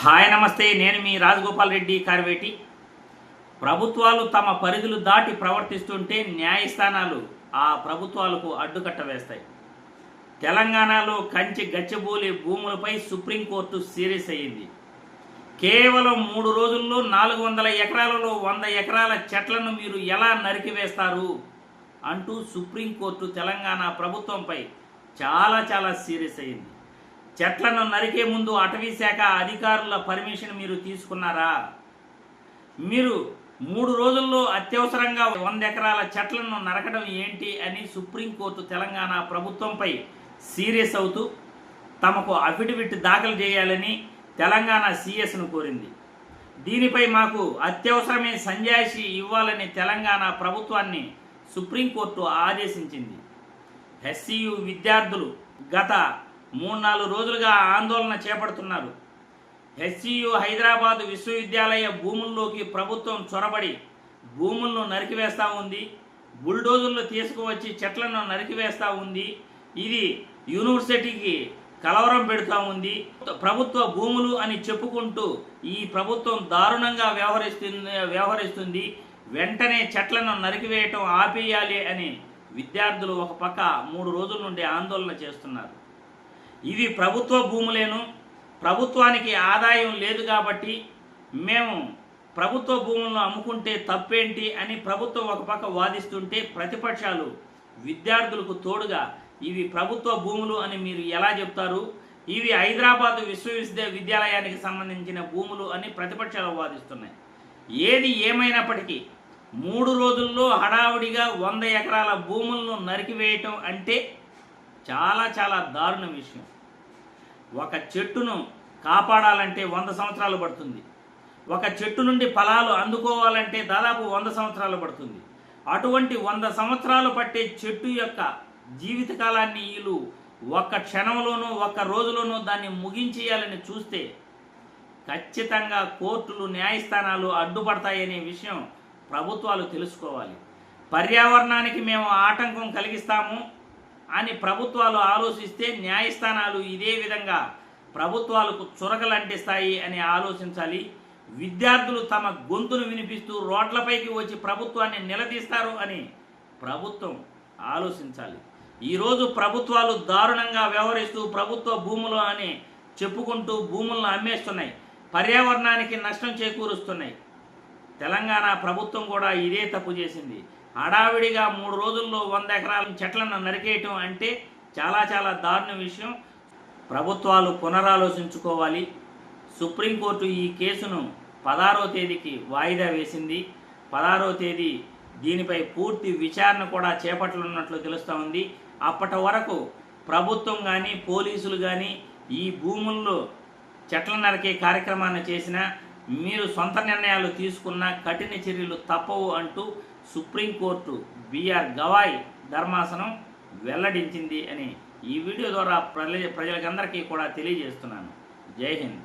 Hi నమస్తే నేను మీ రాజగోపాల్ రెడ్డి కార్వేటి. ప్రభుత్వాలు తమ పరిధులు దాటి ప్రవర్తిస్తుంటే న్యాయస్థానాలు ఆ ప్రభుత్వాలకు అడ్డుకట్ట వేస్తాయి. తెలంగాణలో కంచి గచ్చిబౌలి భూములపై సుప్రీంకోర్టు సీరియస్ అయ్యింది. కేవలం మూడు రోజుల్లో నాలుగు వందల ఎకరాలలో వంద ఎకరాల చెట్లను మీరు ఎలా నరికివేస్తారు అంటూ సుప్రీంకోర్టు తెలంగాణ ప్రభుత్వంపై చాలా చాలా సీరియస్ అయింది చెట్లను నరికే ముందు అటవీ శాఖ అధికారుల పర్మిషన్ మీరు తీసుకున్నారా? మీరు మూడు రోజుల్లో అత్యవసరంగా వంద ఎకరాల చెట్లను నరకడం ఏంటి అని సుప్రీంకోర్టు తెలంగాణ ప్రభుత్వంపై సీరియస్ అవుతూ తమకు అఫిడవిట్ దాఖలు చేయాలని తెలంగాణ సీఎస్ను కోరింది. దీనిపై మాకు అత్యవసరమే సంజాయిషి ఇవ్వాలని తెలంగాణ ప్రభుత్వాన్ని సుప్రీంకోర్టు ఆదేశించింది. ఎస్సీయు విద్యార్థులు గత మూడు నాలుగు రోజులుగా ఆందోళన చేపడుతున్నారు. హెచ్సియు హైదరాబాద్ విశ్వవిద్యాలయ భూముల్లోకి ప్రభుత్వం చొరబడి భూములను నరికివేస్తూ ఉంది. బుల్డోజర్లు తీసుకువచ్చి చెట్లను నరికివేస్తూ ఉంది. ఇది యూనివర్సిటీకి కలవరం పెడుతూ ఉంది. ప్రభుత్వ భూములు అని చెప్పుకుంటూ ఈ ప్రభుత్వం దారుణంగా వ్యవహరిస్తుంది వ్యవహరిస్తుంది. వెంటనే చెట్లను నరికివేయటం ఆపేయాలి అని విద్యార్థులు ఒక పక్క మూడు రోజుల నుండి ఆందోళన చేస్తున్నారు. ఇవి ప్రభుత్వ భూములేను. ప్రభుత్వానికి ఆదాయం లేదు కాబట్టి మేము ప్రభుత్వ భూములను అమ్ముకుంటే తప్పేంటి అని ప్రభుత్వం ఒక పక్క వాదిస్తుంటే ప్రతిపక్షాలు విద్యార్థులకు తోడుగా ఇవి ప్రభుత్వ భూములు అని మీరు ఎలా చెప్తారు? ఇవి హైదరాబాద్ విశ్వవిద్యా విద్యాలయానికి సంబంధించిన భూములు అని ప్రతిపక్షాలు వాదిస్తున్నాయి. ఏది ఏమైనప్పటికీ మూడు రోజుల్లో హడావుడిగా వంద ఎకరాల భూములను నరికివేయటం అంటే చాలా చాలా దారుణ విషయం. ఒక చెట్టును కాపాడాలంటే వంద సంవత్సరాలు పడుతుంది. ఒక చెట్టు నుండి ఫలాలు అందుకోవాలంటే దాదాపు వంద సంవత్సరాలు పడుతుంది. అటువంటి వంద సంవత్సరాలు పట్టే చెట్టు యొక్క జీవితకాలాన్ని వీళ్ళు ఒక్క క్షణంలోనూ ఒక్క రోజులోనూ దాన్ని ముగించేయాలని చూస్తే ఖచ్చితంగా కోర్టులు న్యాయస్థానాలు అడ్డుపడతాయనే విషయం ప్రభుత్వాలు తెలుసుకోవాలి. పర్యావరణానికి మేము ఆటంకం కలిగిస్తాము. అని ప్రభుత్వాలు ఆలోచిస్తే న్యాయస్థానాలు ఇదే విధంగా ప్రభుత్వాలకు చురకలంటిస్తాయి అని ఆలోచించాలి. విద్యార్థులు తమ గొంతును వినిపిస్తూ రోడ్లపైకి వచ్చి ప్రభుత్వాన్ని నిలదీస్తారు అని ప్రభుత్వం ఆలోచించాలి. ఈరోజు ప్రభుత్వాలు దారుణంగా వ్యవహరిస్తూ ప్రభుత్వ భూములు అని చెప్పుకుంటూ భూములను అమ్మేస్తున్నాయి. పర్యావరణానికి నష్టం చేకూరుస్తున్నాయి. తెలంగాణ ప్రభుత్వం కూడా ఇదే తప్పు చేసింది. హడావిడిగా మూడు రోజుల్లో వంద ఎకరాల చెట్లను నరికేయటం అంటే చాలా చాలా దారుణ విషయం. ప్రభుత్వాలు పునరాలోచించుకోవాలి. సుప్రీంకోర్టు ఈ కేసును పదహారో తేదీకి వాయిదా వేసింది. పదహారో తేదీ దీనిపై పూర్తి విచారణ కూడా చేపట్టనున్నట్లు తెలుస్తూ ఉంది. అప్పటి వరకు ప్రభుత్వం కానీ పోలీసులు కానీ ఈ భూముల్లో చెట్ల నరికే కార్యక్రమాన్ని చేసినా మీరు సొంత నిర్ణయాలు తీసుకున్న కఠిన చర్యలు తప్పవు అంటూ సుప్రీంకోర్టు బిఆర్ గవాయ్ ధర్మాసనం వెల్లడించింది అని ఈ వీడియో ద్వారా ప్రజలకందరికీ కూడా తెలియజేస్తున్నాను. జై హింద్.